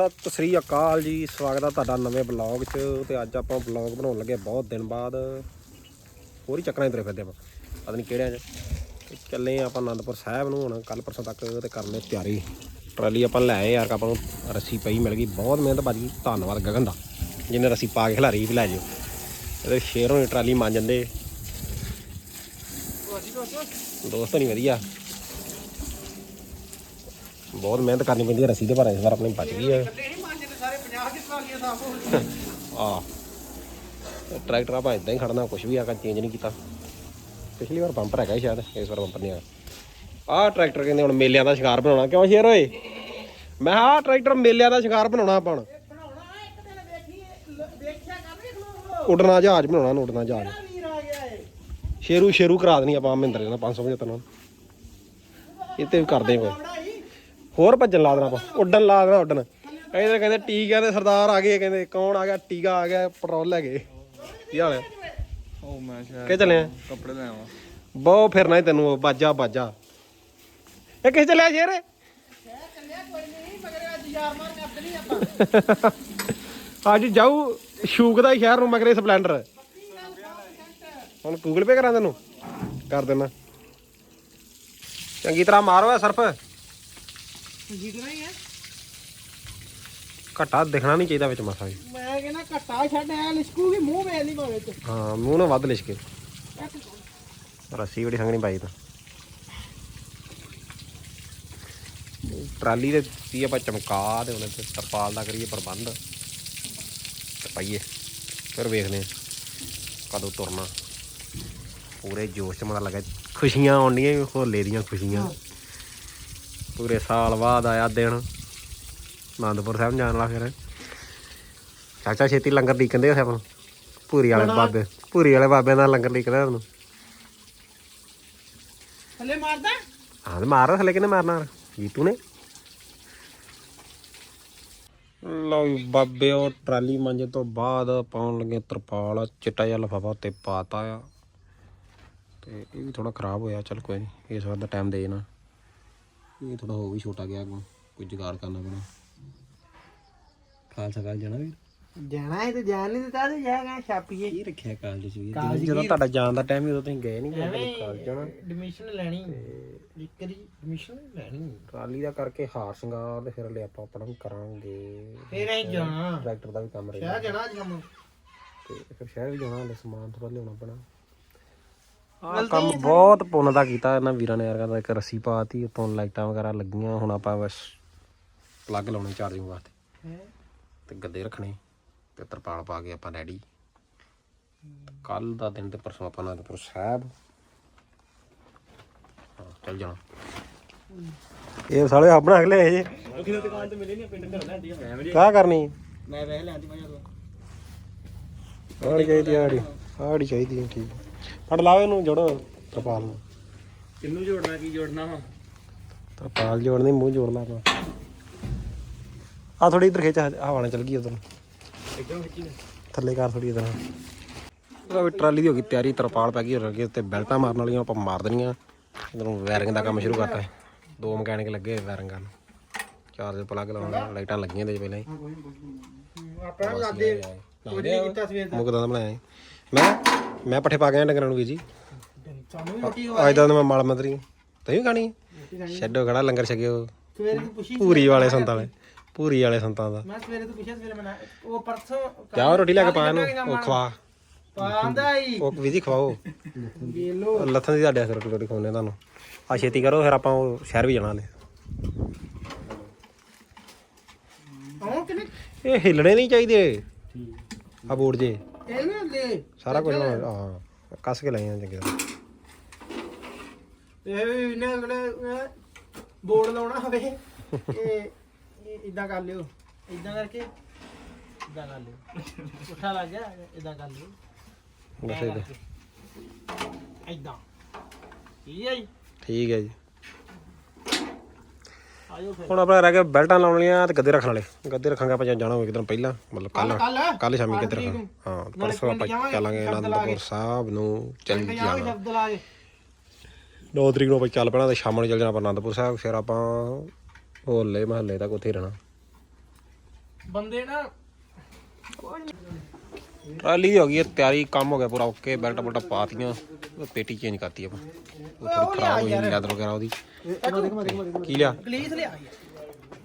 ਸਤਿ ਸ੍ਰੀ ਅਕਾਲ ਜੀ, ਸਵਾਗਤ ਆ ਤੁਹਾਡਾ ਨਵੇਂ ਬਲੌਗ 'ਚ ਤੇ ਅੱਜ ਆਪਾਂ ਬਲੌਗ ਬਣਾਉਣ ਲੱਗੇ ਬਹੁਤ ਦਿਨ ਬਾਅਦ। ਹੋਰ ਹੀ ਚੱਕਰਾਂ 'ਚ ਤੁਰੇ ਫਿਰਦੇ ਆਪਾਂ, ਪਤਾ ਨਹੀਂ ਕਿਹੜਿਆਂ 'ਚ। ਚੱਲੇ ਆ ਆਪਾਂ ਆਨੰਦਪੁਰ ਸਾਹਿਬ ਨੂੰ ਹੁਣ ਕੱਲ ਪਰਸੋਂ ਤੱਕ ਤੇ ਕਰਨੇ ਤਿਆਰੀ। ਟਰਾਲੀ ਆਪਾਂ ਲੈ ਆਏ ਯਾਰ ਆਪਾਂ ਨੂੰ ਰੱਸੀ ਪਈ ਮਿਲ ਗਈ, ਬਹੁਤ ਮਿਹਨਤ ਬਾਜੀ ਧੰਨਵਾਦ ਗਗਨ ਦਾ। ਜਿਹਨੇ ਰੱਸੀ ਪਾ ਕੇ ਖਿਲਾਰੀ ਵੀ ਲੈ ਜਿਓ। ਇਹਦੇ ਸ਼ੇਰ ਹੋਣੀ ਟਰਾਲੀ ਮੰਨ ਜਾਂਦੇ। ਦੋਸਤ ਨਹੀਂ ਵਧੀਆ। ਬਹੁਤ ਮਿਹਨਤ ਕਰਨੀ ਪੈਂਦੀ ਹੈ ਰੱਸੀ ਦੇ ਪਰ ਇਸ ਵਾਰ ਆਪਣੀ ਬਚ ਗਈ ਹੈ। ਆ ਟਰੈਕਟਰ ਆਪਾਂ ਇਦਾਂ ਹੀ ਖੜਨਾ ਕੁਝ ਵੀ ਆਕਾ ਚੇਂਜ ਨਹੀਂ ਕੀਤਾ। ਪਿਛਲੀ ਵਾਰ ਬੰਪਰ ਹੈਗਾ ਸ਼ਾਇਦ ਇਸ ਵਾਰ ਬੰਪਰ ਨਹੀਂ ਹੈਗਾ। ਆਹ ਟਰੈਕਟਰ ਕਹਿੰਦੇ ਹੁਣ ਮੇਲਿਆਂ ਦਾ ਸ਼ਿਕਾਰ ਬਣਾਉਣਾ। ਕਿਉਂ ਸ਼ੇਰ ਓਏ? ਮੈਂ ਆਹ ਟਰੈਕਟਰ ਮੇਲਿਆਂ ਦਾ ਸ਼ਿਕਾਰ ਬਣਾਉਣਾ ਆਪਾਂ ਉਡਣਾ ਜਹਾਜ਼ ਬਣਾਉਣਾ ਨੂੰ ਉਡਣਾ ਜਹਾਜ਼। ਸ਼ੇਰੂ ਸ਼ੇਰੂ ਕਰਾ ਦੇਣੀ ਆਪਾਂ ਮਹਿੰਦਰ ਨਾਲ 575 ਨਾਲ। ਇਹ ਤੇ ਕਰਦੇ ਕੋਈ। ਹੋਰ ਭੱਜਣ ਲਾ ਦੇਣਾ ਆਪਾਂ ਉੱਡਣ ਲਾ ਦੇਣਾ ਉੱਡਣ। ਕਹਿੰਦੇ ਕਹਿੰਦੇ ਟੀਕਿਆਂ ਦੇ ਸਰਦਾਰ ਆ ਗਏ ਕਹਿੰਦੇ ਕੌਣ ਆ ਗਿਆ? ਟੀਕਾ ਆ ਗਿਆ ਪੈਟਰੋਲ ਲੈ ਗਏ। ਕੀ ਹਾਲ ਹੈ? ਉਹ ਮੈਂ ਸ਼ਾਇਦ ਕਿ ਚੱਲੇ ਆ? ਕੱਪੜੇ ਲੈ ਆਵਾਂ। ਬਹੁਤ ਫਿਰਨਾ ਈ ਤੈਨੂੰ ਬਾਜਾ ਬਾਜਾ। ਇਹ ਕਿਸ ਚੱਲਿਆ ਸ਼ੇਰ? ਅੱਜ ਜਾਊ ਸ਼ੂਕ ਦਾ ਸ਼ਹਿਰ ਨੂੰ ਮਗਰੇ ਸਪਲੈਂਡਰ। ਹੁਣ ਗੂਗਲ ਪੇ ਕਰਾਂ ਤੈਨੂੰ? ਕਰ ਦੇਣਾ। ਚੰਗੀ ਤਰ੍ਹਾਂ ਮਾਰੋ ਸਰਫ। ਜਿੱਤਣਾ ਹੀ ਹੈ। ਘਟਾ ਦਿਖਣਾ ਨਹੀਂ ਚਾਹੀਦਾ ਵਿੱਚ ਮਸਾ ਵੀ ਮੈਂ ਕਹਿੰਦਾ ਘੱਟਾ ਛੱਡ ਐ ਲਿਸ਼ਕੂਗੀ ਮੂੰਹ ਵੇਖ ਨਹੀਂ ਭਾਵੇਂ ਤੇ। ਹਾਂ ਮੂੰਹ ਨਾਲ ਵੱਧ ਲਿਸ਼ਕੇ। ਰੱਸੀ ਬੜੀ ਸੰਗਣੀ ਪਾਈ ਤਾਂ। ਟਰਾਲੀ ਦੇ ਆਪਾਂ ਚਮਕਾ ਦੇ ਉਹਨੇ ਤੇ ਤਰਪਾਲ ਦਾ ਕਰੀਏ ਪ੍ਰਬੰਧ। ਤੇ ਪਾਈਏ ਫਿਰ ਵੇਖਦੇ ਹਾਂ ਕਦੋਂ ਤੁਰਨਾ। ਪੂਰੇ ਜੋਸ਼ ਚ ਮਨ ਲੱਗਾ ਖੁਸ਼ੀਆਂ ਆਉਂਦੀਆਂ ਹੋਲੇ ਦੀਆਂ ਖੁਸ਼ੀਆਂ। ਪੂਰੇ ਸਾਲ ਬਾਅਦ ਆਇਆ ਦਿਨ। ਆਨੰਦਪੁਰ ਸਾਹਿਬ ਜਾਣ ਵਾਲਾ ਫਿਰ। ਚਾਚਾ ਛੇਤੀ ਲੰਗਰ ਡੀਕਦੇ ਉੱਥੇ ਆਪਾਂ ਨੂੰ। ਭੂਰੀ ਵਾਲੇ ਬਾਬੇ ਭੂਰੀ ਵਾਲੇ ਬਾਬੇ ਦਾ ਲੰਗਰ ਡੀਕਦਾ ਉਹਨੂੰ। ਥੱਲੇ ਮਾਰਦਾ? ਹਾਂ ਤੇ ਮਾਰ ਥੱਲੇ ਕਿਨੇ ਮਾਰਨਾ ਜੀਤੂ ਨੇ? ਲਓ ਜੀ ਬਾਬੇ ਉਹ ਟਰਾਲੀ ਮੰਜੇ ਤੋਂ ਬਾਅਦ ਪਾਉਣ ਲੱਗੇ ਤਰਪਾਲ। ਚਿੱਟਾ ਜਿਹਾ ਲਫਾਫਾ ਉੱਤੇ ਪਾਤਾ ਆ। ਤੇ ਇਹ ਵੀ ਥੋੜਾ ਖਰਾਬ ਹੋਇਆ ਚਲ ਕੋਈ ਨਹੀਂ ਇਸ ਵਾਰ ਦਾ ਟਾਈਮ ਦੇ ਨਾ ਇਹ ਥੋੜਾ ਹੋ ਵੀ ਛੋਟਾ ਗਿਆ ਅੱਗੋਂ ਕੋਈ ਜੁਗਾੜ ਕਰਨਾ ਪੈਣਾ। ਖਾਲਸਾ ਕਾਲ ਜਾਣਾ ਵੀ ਜਾਣਾ ਹੈ ਤੇ ਜਾਣ ਨਹੀਂ ਦਿੱਤਾ ਤੇ ਜਾਗਾ ਛਾਪੀਏ। ਕੀ ਰੱਖਿਆ ਕਾਲਜ ਚ ਵੀ ਕਾਲਜ ਜਦੋਂ ਤੁਹਾਡਾ ਜਾਣ ਦਾ ਟਾਈਮ ਹੀ ਉਦੋਂ ਤੁਸੀਂ ਗਏ ਨਹੀਂ ਕਾਲਜ ਜਾਣਾ। ਐਡਮਿਸ਼ਨ ਲੈਣੀ। ਇੱਕ ਵਾਰੀ ਐਡਮਿਸ਼ਨ ਲੈਣੀ। ਟਰਾਲੀ ਦਾ ਕਰਕੇ ਹਾਰ ਸ਼ਿੰਗਾਰ ਤੇ ਫਿਰ ਲੈ ਆਪਾਂ ਆਪਣਾ ਕਰਾਂਗੇ। ਫੇਰ ਅਸੀਂ ਜਾਣਾ। ਟਰੈਕਟਰ ਦਾ ਵੀ ਕੰਮ ਰਹੇਗਾ ਸ਼ਹਿਰ ਜਾਣਾ ਅੱਜ ਕੰਮ। ਤੇ ਫਿਰ ਸ਼ਹਿਰ ਵੀ ਜਾਣਾ ਹਲੇ ਸਮਾਨ ਥੋੜਾ ਲਿਆਉਣਾ ਪੈਣਾ। ਆਹ ਕੰਮ ਬਹੁਤ ਪੁੰਨ ਦਾ ਕੀਤਾ ਇਹਨਾਂ ਵੀਰਾਂ ਨੇ ਯਾਰ ਇੱਕ ਰੱਸੀ ਪਾਤੀ ਉਤੋਂ ਲਾਈਟਾਂ ਵਗੈਰਾ ਲੱਗੀਆਂ ਹੁਣ ਆਪਾਂ ਬਸ ਪਲੱਗ ਲਾਉਣੇ ਚਾਰਜਿੰਗ ਵਾਸਤੇ। ਤੇ ਗੱਦੇ ਰੱਖਣੇ ਤੇ ਤਰਪਾਲ ਪਾ ਕੇ ਆਪਾਂ ਰੈਡੀ ਕੱਲ ਦਾ ਦਿਨ ਤੇ ਪਰਸੋਂ ਆਪਾਂ ਅਨੰਦਪੁਰ ਸਾਹਿਬ। ਹਾਂ ਚੱਲ ਜਾਣਾ। ਇਹ ਸਾਲੇ ਆਪਣਾ ਅਗਲੇ ਇਹ ਜੇ। ਦੁਕਾਨ ਤੇ ਮਿਲੇ ਨਹੀਂ ਪਿੰਡ ਕਾ ਕਰਨੀ? ਮੈਂ ਵੇਖ ਲੈਂਦੀ ਮੈਂ ਆੜੀ ਚਾਹੀਦੀ ਆੜੀ ਆੜੀ ਚਾਹੀਦੀ ਹੈ, ਠੀਕ ਫੜ ਲਾਓ ਇਹਨੂੰ ਜੋੜੋ ਤਰਪਾਲ ਨੂੰ। ਕਿੰਨੂੰ ਜੋੜਨਾ ਕੀ ਜੋੜਨਾ ਵਾ? ਤਰਪਾਲ ਜੋੜਨੀ ਮੂੰਹ ਜੋੜ ਲਾ ਆਪਣਾ ਆ ਥੋੜੀ ਇਧਰ ਖਿੱਚ ਆ ਵਾਣਾ ਚਲ ਗਈ ਉਧਰ। ਖਿੱਚੀ ਥੱਲੇ ਕਰ ਥੋੜੀ ਇਧਰ। ਉਹ ਵੀ ਟਰਾਲੀ ਦੀ ਹੋ ਗਈ ਤਿਆਰੀ ਤਰਪਾਲ ਪੈ ਗਈ ਹੋਰ ਅੱਗੇ ਤੇ ਬੈਲਟਾਂ ਮਾਰਨ ਵਾਲੀਆਂ ਆਪਾਂ ਮਾਰ ਦੇਣੀਆਂ। ਇਧਰੋਂ ਵਾਇਰਿੰਗ ਦਾ ਕੰਮ ਸ਼ੁਰੂ ਕਰਤਾ। ਦੋ ਮਕੈਨਿਕ ਲੱਗੇ ਵਾਇਰਿੰਗ ਕਰਨ। ਚਾਰਜਰ ਪਲੱਗ ਲਾਉਣਾ ਲਾਈਟਾਂ ਲੱਗੀਆਂ ਤੇ ਪਹਿਲਾਂ ਹੀ। ਆਪਣਾ ਲਾਦੇ ਕੁਝ ਨਹੀਂ ਕੀਤਾ ਸਵੇਰ ਦਾ। ਮੁਕਦਾ ਦਾ ਬਣਾਇਆ। ਮੈਂ ਮੈਂ ਪੱਠੇ ਪਾ ਕੇ ਆਇਆ ਡੰਗਰਾਂ ਨੂੰ ਵੀ ਜੀ। ਸਾਨੂੰ ਵੀ ਰੋਟੀ ਅੱਜ ਦਾ ਤਾਂ ਮੈਂ ਮਾਲ ਮੰਤਰੀ। ਤੈਂ ਵੀ ਖਾਣੀ ਹੈ? ਛੱਡੋ ਖੜਾ ਲੰਗਰ ਛਕਿਓ। ਸਵੇਰੇ ਤੂੰ ਪੁੱਛੀ ਪੂਰੀ ਵਾਲੇ ਸੰਤਾਂ ਵਾਲੇ। ਪੂਰੀ ਵਾਲੇ ਸੰਤਾਂ ਦਾ। ਮੈਂ ਸਵੇਰੇ ਤੋਂ ਪੁੱਛਿਆ ਸਵੇਰੇ ਮੈਂ ਉਹ ਪਰਸੋਂ ਰੋਟੀ ਲੈ ਕੇ ਪਾ ਇਹਨੂੰ ਉਹ ਖਵਾ। ਪਾਉਂਦਾ ਹੀ ਉਹ ਵੀ ਜੀ ਖਵਾਓ। ਗੇਲੋ ਉਹ ਲੱਥਣ ਦੀ ਤੁਹਾਡੇ ਹੱਥ ਰੋਟੀ ਰੋਟੀ ਖਵਾਉਂਦੇ ਤੁਹਾਨੂੰ। ਆ ਛੇਤੀ ਕਰੋ ਫਿਰ ਆਪਾਂ ਉਹ ਸ਼ਹਿਰ ਵੀ ਜਾਣਾ ਹਲੇ। ਉਹ ਕਿਨੇ ਇਹ ਹਿੱਲਣੇ ਨਹੀਂ ਚਾਹੀਦੇ। ਆ ਬੋਰਡ ਜੇ। ਇਹ ਨਾ ਲੈ ਸਾਰਾ ਕੁਝ ਹਾਂ ਕੱਸ ਕੇ ਲਾਈਆਂ ਚੰਗੇ ਤਰ੍ਹਾਂ। ਇਹ ਵੀ ਇਹਨੇ ਅਗਲੇ ਬੋਰਡ ਲਾਉਣਾ ਹੋਵੇ। ਇਹ ਇਦਾਂ ਕਰ ਲਿਓ। ਇਦਾਂ ਕਰਕੇ। ਇਦਾਂ ਕਰ ਲਿਓ। ਪੁੱਠਾ ਲੱਗ ਗਿਆ ਇਦਾਂ ਕਰ ਲਿਓ। ਬਸ ਇਹ ਇਦਾਂ ਠੀਕ ਹੈ ਜੀ। ਠੀਕ ਹੈ ਜੀ। ਆਜੋ ਫਿਰ ਹੁਣ ਆਪਣਾ ਰਹਿ ਗਿਆ ਬੈਲਟਾਂ ਲਾਉਣ ਵਾਲੀਆਂ ਤੇ ਗੱਦੇ ਰੱਖਣ ਵਾਲੇ। ਗੱਦੇ ਰੱਖਾਂਗੇ ਆਪਾਂ ਜਾਣਾ ਹੋਵੇ ਇੱਕ ਦਿਨ ਪਹਿਲਾਂ ਮਤਲਬ ਕੱਲ ਕੱਲ ਸ਼ਾਮੀ ਨੂੰ। ਹਾਂ ਪਰਸੋਂ ਆਪਾਂ ਚੱਲਾਂਗੇ। ਅਨੰਦਪੁਰ ਸਾਹਿਬ ਨੂੰ ਚੱਲ ਜਾਣਾ। ਸ਼ਬਦ ਲਾ ਕੇ। 9 ਤਰੀਕ ਨੂੰ ਆਪਾਂ ਚੱਲ ਪੈਣਾ ਤੇ ਸ਼ਾਮ ਨੂੰ ਚੱਲ ਜਾਣਾ ਆਪਾਂ ਅਨੰਦਪੁਰ ਸਾਹਿਬ ਫਿਰ ਆਪਾਂ ਹੋਲੇ ਮਹੱਲੇ ਤੱਕ ਉੱਥੇ ਰਹਿਣਾ। ਬੰਦੇ ਨਾ ਟਰਾਲੀ ਹੋ ਗਈ ਹੈ ਤਿਆਰੀ ਕੰਮ ਹੋ ਗਿਆ ਪੂਰਾ ਓਕੇ ਬੈਲਟ ਬੁਲਟ ਪਾਤੀਆਂ ਪੇਟੀ ਚੇਂਜ ਕਰਤੀ ਆਪਾਂ। ਉਹ ਥੋੜੀ ਖਰਾਬ ਹੋਈ ਲੈਦਰ ਵਗੈਰਾ ਉਹਦੀ। ਕੀ ਲਿਆ? ਗਲੀਸ ਲਿਆ।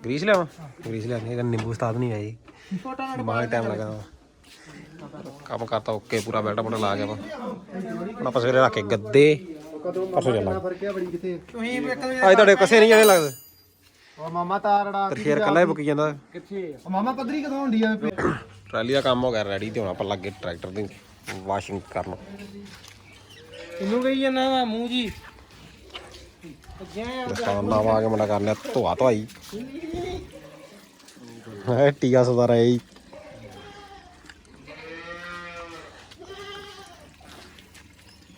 ਗਰੀਸ ਲਿਆਵਾਂ ਗਰੀਸ ਲਿਆ ਨਹੀਂ ਨਿੰਬੂ ਉਸਤਾਦ ਨਹੀਂ ਆਈ ਫੋਟੋ ਨਾਲ ਮਾਂ ਟਾਈਮ ਲੱਗਾ ਕੰਮ ਕਰਤਾ ਓਕੇ ਪੂਰਾ ਬੈਲਟ ਬੁਲਟ ਲਾ ਗਿਆ ਵਾ। ਹੁਣ ਆਪਾਂ ਸਵੇਰੇ ਰੱਖ ਕੇ ਗੱਦੇ। ਪਰਸੋਂ ਚੱਲਾਂਗੇ। ਫਰਕਿਆ ਬੜੀ ਕਿਤੇ ਤੁਸੀਂ ਇੱਕ ਅੱਜ ਤੁਹਾਡੇ ਕਸੇ ਨਹੀਂ ਜਾਣੇ ਲੱਗਦੇ। ਉਹ ਮਾਮਾ ਤਾਰੜਾ ਤੇ ਫੇਰ ਕੱਲਾ ਹੀ ਬੁੱਕੀ ਜਾਂਦਾ। ਉਹ ਮਾਮਾ ਪੱਧਰੀ ਕਦੋਂ ਹੁੰਦੀ ਆ? ਟਰਾਲੀ ਦਾ ਕੰਮ ਹੋ ਗਿਆ ਰੈਡੀ ਤੇ ਹੁਣ ਆਪਾਂ ਲੱਗੇ ਟਰੈਕਟਰ ਦੀ ਵਾਸ਼ਿੰਗ ਕਰਨ। ਇਹਨੂੰ ਕਹੀ ਜਾਂਦਾ ਵਾ ਮੂੰਹ ਜੀ? ਦਸਤਾਨ ਨਾਮ ਆ ਕੇ ਮੁੰਡਾ ਕਰ ਲਿਆ ਧੋਆ ਧਵਾਈ। ਹੈ ਟੀਆ ਸਦਾ ਰਹੀ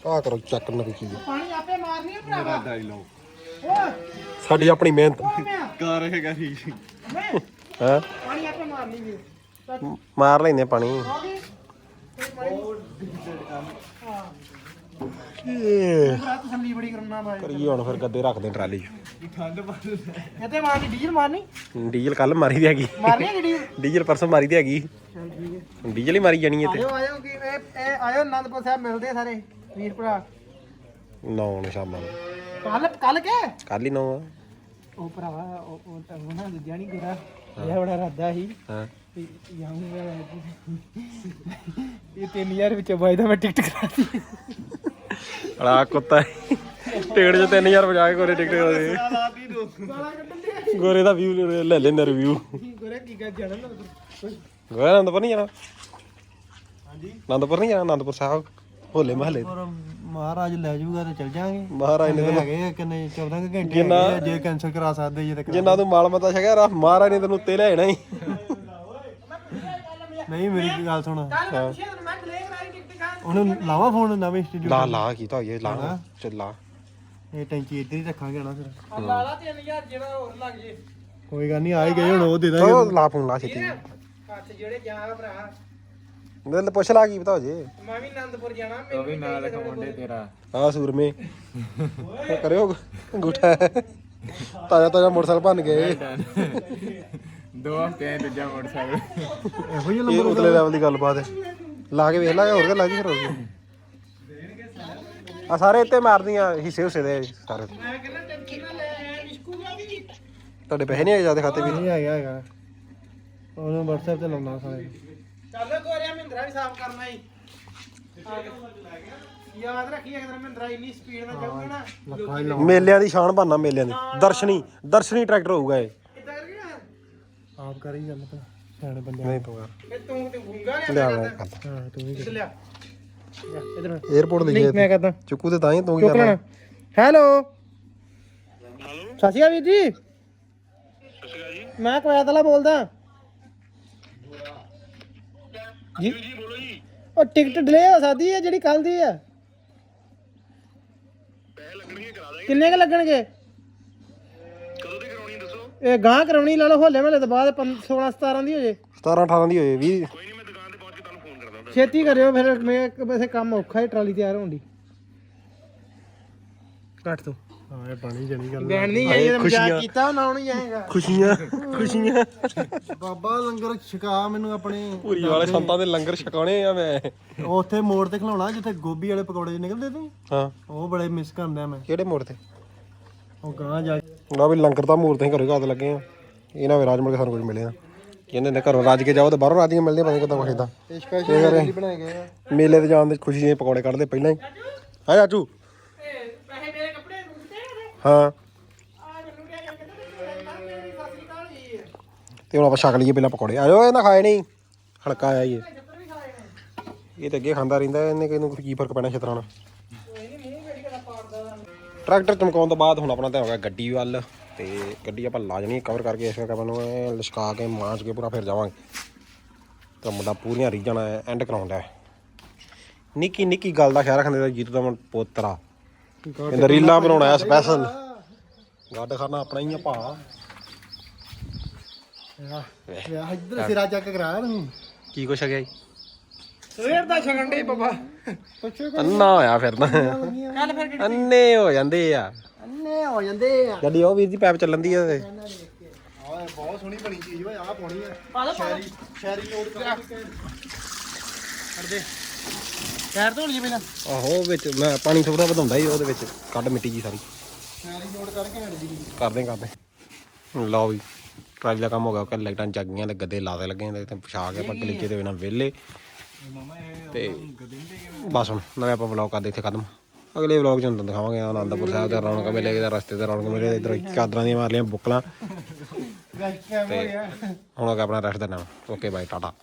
ਆ ਕਰੋ ਚੱਕ ਨਾ ਕੋਈ ਚੀਜ਼। ਪਾਣੀ ਆਪੇ ਮਾਰਨੀ ਆ ਭਰਾਵਾ। ਓਏ ਸਾਡੀ ਆਪਣੀ ਮਿਹਨਤ। ਕਰ ਹੈਗਾ ਠੀਕ ਮੈਂ? ਹੈ? ਪਾਣੀ ਆਪੇ ਮਾਰਨੀ ਵੀ ਮਾਰ ਲੈਨੇ ਪਾਣੀ। ਰਾਤ ਤਸੱਲੀ ਬੜੀ ਕਰਨਾ ਬਾਈ ਕਰੀਏ ਹੁਣ ਫਿਰ ਗੱਦੇ ਰੱਖਦੇ ਟਰਾਲੀ 'ਚ। ਮਾਰਨੀ ਡੀਜ਼ਲ ਮਾਰਨੀ? ਡੀਜ਼ਲ ਕੱਲ ਮਾਰੀ ਦੀ ਹੈਗੀ। ਮਾਰਨੀ ਹੈ ਡੀਜ਼ਲ? ਡੀਜ਼ਲ ਪਰਸੋਂ ਮਾਰੀ ਦੀ ਹੈਗੀ। ਚਲ ਠੀਕ ਹੈ। ਡੀਜ਼ਲ ਹੀ ਮਾਰੀ ਜਾਣੀ ਹੈ ਤੇ ਆਇਓ ਆਇਓ ਕਿ ਇਹ ਇਹ ਆਇਓ ਆਨੰਦਪੁਰ ਸਾਹਿਬ ਮਿਲਦੇ ਆ ਸਾਰੇ ਵੀਰ ਭਰਾ। ਨੌ ਨੂੰ ਸ਼ਾਮਾਂ ਨੂੰ। ਕੱਲ ਕੱਲ ਕੇ? ਕੱਲ ਹੀ ਨੌ ਆ। ਉਹ ਭਰਾਵਾ ਉਹ ਉਹ ਤਾਂ ਉਹ ਨਾ ਦੂਜਾ ਨਹੀਂ ਗੁਰਾ ਇਹ ਬੜਾ ਰੱਦਾ ਸੀ। ਹਾਂ। ਇਹ 3000 ਵਿੱਚ ਬਾਈਦਾ ਮੈਂ ਟਿਕਟ ਕਰਾਤੀ ਅੜਾ ਕੁੱਤਾ ਟਿਕਟ ਚ 3000 ਵਜਾ ਕੇ ਗੋਰੇ ਟਿਕਟ ਦੇ ਲਾਤੀ ਨੂੰ ਗਾਲਾਂ ਕੱਢਣ ਦੇ। ਗੋਰੇ ਦਾ ਵਿਊ ਲੈ ਲੈਂਦੇ ਰਿਵਿਊ ਗੁਰੇ ਕੀ ਕਰ ਜਾਣਾ ਨਾ ਗੋਰੇ ਆਨੰਦਪੁਰ ਨਹੀਂ ਜਾਣਾ? ਹਾਂਜੀ। ਆਨੰਦਪੁਰ ਨਹੀਂ ਜਾਣਾ ਆਨੰਦਪੁਰ ਸਾਹਿਬ? ਹੋਲੇ ਮਹੱਲੇ। ਮਹਾਰਾਜ ਲੈ ਜਾਊਗਾ ਤੇ ਚੱਲ ਜਾਾਂਗੇ ਮਹਾਰਾਜ ਨੇ ਤੈਨੂੰ ਹੈਗੇ ਕਿੰਨੇ 14 ਕੁ ਘੰਟੇ ਜਿੰਨਾ- ਹੈਗੇ ਆ, ਜੇ ਕੈਨਸਲ ਕਰਾ ਸਕਦੇ ਜੇ ਜਿੰਨਾ ਤੂੰ ਮਾਲ ਮਤਾ ਛਕਿਆ ਰਾ ਮਹਾਰਾਜ ਨੇ ਤੈਨੂੰ ਉੱਤੇ ਲੈ ਜਾਣਾ ਹੀ। ਨਹੀਂ ਮੇਰੀ ਗੱਲ ਸੁਣ। ਹਾਂ। ਉਹਨੂੰ ਲਾਵਾ ਫੋਨ ਨਵੇਂ ਇੰਸਟੀਟਿਊਟ ਲਾ ਲਾ ਕੀਤਾ ਹੋਈ ਲਾ ਚੱਲਾ ਇਹ ਟੈਂਕੀ ਇੱਧਰ ਹੀ ਰੱਖਾਂਗੇ ਨਾ ਫਿਰ। ਲਾ ਲਾ 3000 ਜਿਹੜਾ ਹੋਰ ਲੱਗ ਜੇ। ਕੋਈ ਗੱਲ ਨਹੀਂ ਆਏ ਗਏ ਹੁਣ ਉਹ ਦੇ ਦਾਂਗੇ ਚਲੋ ਲਾ ਫੋਨ ਲਾ ਛੇਤੀ। ਹੱਥ ਜਿਹੜੇ ਜਾ ਭਰਾ। ਦਿਲ ਪੁੱਛ ਲਾ ਕੀ ਪਤਾ ਜੇ। ਮੈਂ ਵੀ ਆਨੰਦਪੁਰ ਜਾਣਾ ਉਹ ਮੈਨੂੰ ਵੀ ਨਾਲ ਮੁੰਡੇ ਤੇਰਾ। ਆ ਸੂਰਮੇ। ਉਹ ਕਰਿਓ ਅੰਗੂਠਾ। ਤਾਜਾ ਤਾਜਾ ਮੋਟਰਸਾਈਕਲ ਭੰਨ ਗਏ ਦੋ ਹਫ਼ਤੇ ਆ ਦੂਜਾ ਮੋਟਰਸਾਈਕਲ। ਇਹੋ ਜਿਹੇ ਇਹ ਉਤਲੇ ਲੈਵਲ ਦੀ ਗੱਲਬਾਤ ਹੈ। ਲਾ ਕੇ ਵੇਖ ਲਾ ਹੋਰ ਗੱਲ ਲਾ ਜੀ ਫਿਰ ਹੋਰ ਕੀ ਆ ਸਾਰੇ ਇੱਥੇ ਮਾਰਦੀਆਂ ਹਿੱਸੇ ਹੁੱਸੇ ਦੇ ਸਾਰੇ ਮੈਂ ਕਹਿੰਦਾ ਟੈਂਕੀ ਨਾਲ ਲੈ ਆਇਆ ਨਿਸ਼ਕੂਗਾ ਵੀ ਤੁਹਾਡੇ ਪੈਸੇ ਨਹੀਂ ਆਏ ਜਾਂਦੇ ਖਾਤੇ ਵੀ ਨਹੀਂ ਹੈਗਾ ਹੈਗਾ। ਉਹਨੂੰ WhatsApp ਤੇ ਲਾਉਣਾ ਸਾਰੇ। ਚੱਲ ਗੋਰਿਆ ਮਹਿੰਦਰਾ ਵੀ ਸਾਫ਼ ਕਰਨਾ ਹੀ ਯਾਦ ਰੱਖੀ ਅਗਰ ਮਹਿੰਦਰਾ ਇੰਨੀ ਸਪੀਡ ਨਾਲ ਜਾਊਗਾ ਨਾ। ਲੱਖਾਂ ਹੀ ਮੇਲਿਆਂ ਦੀ ਸ਼ਾਨ ਬਣਨਾ ਮੇਲਿਆਂ ਦੀ। ਦਰਸ਼ਨੀ ਦਰਸ਼ਨੀ ਟਰੈਕਟਰ ਹੋਊਗਾ ਇਹ। ਆਪ ਕਰੀ ਗੱਲ ਤਾਂ। ਸਿਆਣੇ ਬੰਦੇ ਨਹੀਂ ਇਹ ਤੂੰ ਤੇ ਗੁੰਗਾ ਲਿਆ ਮੈਂ ਕਰਦਾ। ਹਾਂ ਤੂੰ ਵੀ ਇੱਧਰ ਲਿਆ। ਇਧਰ 에어ਪੋਰਟ ਦੇ ਨਹੀਂ ਮੈਂ ਕਰਦਾ। ਚੁੱਕੂ ਤੇ ਤਾਂ ਹੀ ਤੂੰ ਕੀ ਕਰਨਾ? ਹੈਲੋ ਸਤਿ ਸ਼੍ਰੀ ਅਕਾਲ ਵੀਰ ਜੀ। ਮੈਂ ਕਵੈਤ ਵਾਲਾ ਬੋਲਦਾ। ਜੀ? ਜੀ ਬੋਲੋ ਜੀ ਉਹ ਟਿਕਟ ਡਿਲੇ ਹੋ ਸਕਦੀ ਹੈ ਜਿਹੜੀ ਕੱਲ ਦੀ ਹੈ। ਕਿੰਨੇ ਕ ਲੱਗਣਗੇ? ਇਹ ਗਾਂ ਕਰਾਉਣੀ ਲਾ ਲਓ ਹੋਲੇ ਮਹੱਲੇ ਤੋਂ ਬਾਅਦ 16 17 ਦੀ ਹੋ ਜੇ। 17 18 ਦੀ ਹੋਏ 20 ਛੇਤੀ ਕਰਿਓ ਫਿਰ ਮੈਂ ਵੈਸੇ ਕੰਮ ਔਖਾ ਹੈ ਟਰਾਲੀ ਤਿਆਰ ਹੋਣ ਦੀ। ਕੱਟ ਦੋ। ਹਾਂ ਇਹ ਬਣੀ ਜਣੀ ਗੱਲ। ਬੈਣ ਨਹੀਂ ਆਏ ਆਈ ਮਜ਼ਾਕ। ਕੀਤਾ ਨਾ ਉਹਨੂੰ ਜਾਏਗਾ ਖੁਸ਼ੀਆਂ। ਖੁਸ਼ੀਆਂ। ਬਾਬਾ ਲੰਗਰ ਛਕਾ ਮੈਨੂੰ ਆਪਣੇ। ਪੂਰੀ ਵਾਲੇ ਸੰਤਾਂ ਦੇ ਲੰਗਰ ਛਕਾਉਣੇ ਆ ਮੈਂ। ਉੱਥੇ ਮੋੜ ਤੇ ਖਲਾਉਣਾ ਜਿੱਥੇ ਗੋਭੀ ਵਾਲੇ ਪਕੌੜੇ ਨਿਕਲਦੇ ਤੇ ਹਾਂ। ਉਹ ਬੜੇ ਮਿਸ ਕਰਦਾ ਮੈਂ। ਕਿਹੜੇ ਮੋੜ ਤੇ? ਉਹ ਗਾਂ ਜਾ ਕੇ ਨਾ ਵੀ ਲੰਗਰ ਤਾਂ ਮੂਰਤ ਹੀ ਘਰੇ ਘਾਤ ਲੱਗੇ ਆ। ਇਹ ਨਾ ਵੀ ਰਾਜ ਮੁੜ ਕੇ ਸਾਨੂੰ ਕੁਝ ਮਿਲਿਆ ਕਹਿੰਦੇ ਨੇ ਘਰੋਂ ਰਾਜ ਕੇ ਜਾਓ ਤੇ ਬਾਹਰੋਂ ਰਾਜੀਆਂ ਮਿਲਦੀਆਂ ਪਤਾ ਨੀ ਕਿੱਦਾਂ ਏਦਾਂ। ਇਹ ਸਪੈਸ਼ਲ ਬਣਾਏ ਗਏ ਆ। ਮੇਲੇ ਤੇ ਜਾਣ ਦੇ ਖੁਸ਼ੀ ਦੇ ਪਕੌੜੇ ਕੱਢਦੇ ਪਹਿਲਾਂ ਹੀ। ਹਾਂ ਚਾਚੂ ਪੈਸੇ ਮੇਰੇ ਕੱਪੜੇ ਰੁਕਦੇ ਨੇ ਹਾਂ। ਤੇ ਹੁਣ ਆਪਾਂ ਛਕ ਲਈਏ ਪਹਿਲਾਂ ਪਕੌੜੇ। ਆਇਓ ਇਹ ਨਾ ਖਾਏ ਨਹੀਂ। ਹਲਕਾ ਆਇਆ ਇਹ। ਨੇ ਇਹ ਤੇ ਅੱਗੇ ਖਾਂਦਾ ਰਹਿੰਦਾ ਇਹਨੇ ਕਿਹਨੂੰ ਕੀ ਫ਼ਰਕ ਪੈਣਾ ਛਤਰਾਂ ਨਾਲ ਕੋਈ ਨਹੀਂ ਮੂੰਹ ਕਿਹੜੀ ਗੱਲ ਪਾੜਦਾ ਟਰੈਕਟਰ ਚਮਕਾਉਣ ਤੋਂ ਬਾਅਦ ਹੁਣ ਆਪਣਾ ਧਿਆਨ ਹੋ ਗਿਆ ਗੱਡੀ ਵੱਲ ਤੇ ਗੱਡੀ ਆਪਾਂ ਲਾਜਣੀ ਕਵਰ ਕਰਕੇ ਇਸ ਆਪਾਂ ਨੂੰ ਲਿਸ਼ਕਾ ਕੇ ਮਾਂਜ ਕੇ ਪੂਰਾ ਫਿਰ ਜਾਵਾਂਗੇ। ਤਾਂ ਮੁੰਡਾ ਪੂਰੀਆਂ ਰੀਜਾਂ ਨਾਲ ਐਂਡ ਕਰਾਉਂਦਾ ਨਿੱਕੀ ਨਿੱਕੀ ਗੱਲ ਦਾ ਖਿਆਲ ਰੱਖਦੇ ਦਾ ਜੀਤੂ ਦਾ ਪੋਤਰਾ। ਕਹਿੰਦਾ ਰੀਲਾਂ ਬਣਾਉਣਾ ਹੈ ਸਪੈਸ਼ਲ ਗੱਡ ਖਾਣਾ। ਆਪਣਾ ਹੀ ਆ ਭਾ। ਯਾ ਇੱਧਰ ਸਿਰਾ ਚੱਕ ਕਰਾਇਆ ਨੂੰ ਕੀ ਕੁਛ ਹੈਗਾ ਜੀ? ਸਵੇਰ ਦਾ ਛਕਣ ਦੇ ਬਾਬਾ। ਅੰਨਾ ਹੋਇਆ ਫਿਰਦਾ ਕੱਲ ਫਿਰ ਅੰਨੇ ਹੋ ਜਾਂਦੇ ਆ। ਅੰਨੇ ਹੋ ਜਾਂਦੇ ਆ। ਗੱਡੀ ਉਹ ਵੀਰ ਦੀ ਪੈਪ ਚੱਲਣ ਦੀ ਆ ਤੇ ਬਹੁਤ ਸੋਹਣੀ ਬਣੀ ਚੀਜ਼ ਓਏ ਆਹ ਪਾਉਣੀ ਆ। ਪਾ ਦੋ ਪਾ ਦੋ। ਸ਼ੈਰੀ ਸ਼ੈਰੀ ਲੋਡ ਕਰ। ਕਰਦੇ ਸ਼ਹਿਰ ਤੋਂ ਲਈ ਪਹਿਲਾਂ? ਆਹੋ ਵਿੱਚ ਮੈਂ ਪਾਣੀ ਥੋੜਾ ਵਧਾਉਂਦਾ ਹੀ ਉਹਦੇ ਵਿੱਚ ਕੱਢ ਮਿੱਟੀ ਜੀ ਸਾਰੀ। ਸ਼ੈਰੀ ਲੋਡ ਕਰਕੇ ਹਟ ਜੀ। ਕਰਦੇ ਕਰਦੇ। ਲਓ ਵੀ ਟਰਾਲੀ ਦਾ ਕੰਮ ਹੋ ਗਿਆ ਕਿ ਲਾਈਟਾਂ ਲਾਦੇ ਲੱਗੇ ਨੇ ਤੇ ਵਿਛਾ ਕੇ ਦੇ ਬਿਨਾਂ ਵਿਹਲੇ। ਤੇ ਬਸ ਹੁਣ ਨਵੇਂ ਆਪਾਂ ਵਲੌਗ ਕਰਦੇ ਇੱਥੇ ਖਤਮ। ਅਗਲੇ ਵਲੌਗ ਚ ਤੁਹਾਨੂੰ ਦਿਖਾਵਾਂਗੇ ਆਨੰਦਪੁਰ ਸਾਹਿਬ ਦਾ ਰੌਣਕ ਮੇਲੇ ਦਾ ਰਸਤੇ ਤੇ ਰੌਣਕ ਮੇਲੇ ਇਧਰ ਚਾਦਰਾਂ ਦੀਆਂ ਮਾਰ ਲਈਆਂ ਬੁੱਕਲਾਂ ਗਿਆ। ਹੁਣ ਆਪਣਾ ਰੈਸਟ ਦਾ ਨਾਮ। ਓਕੇ ਬਾਈ ਟਾਟਾ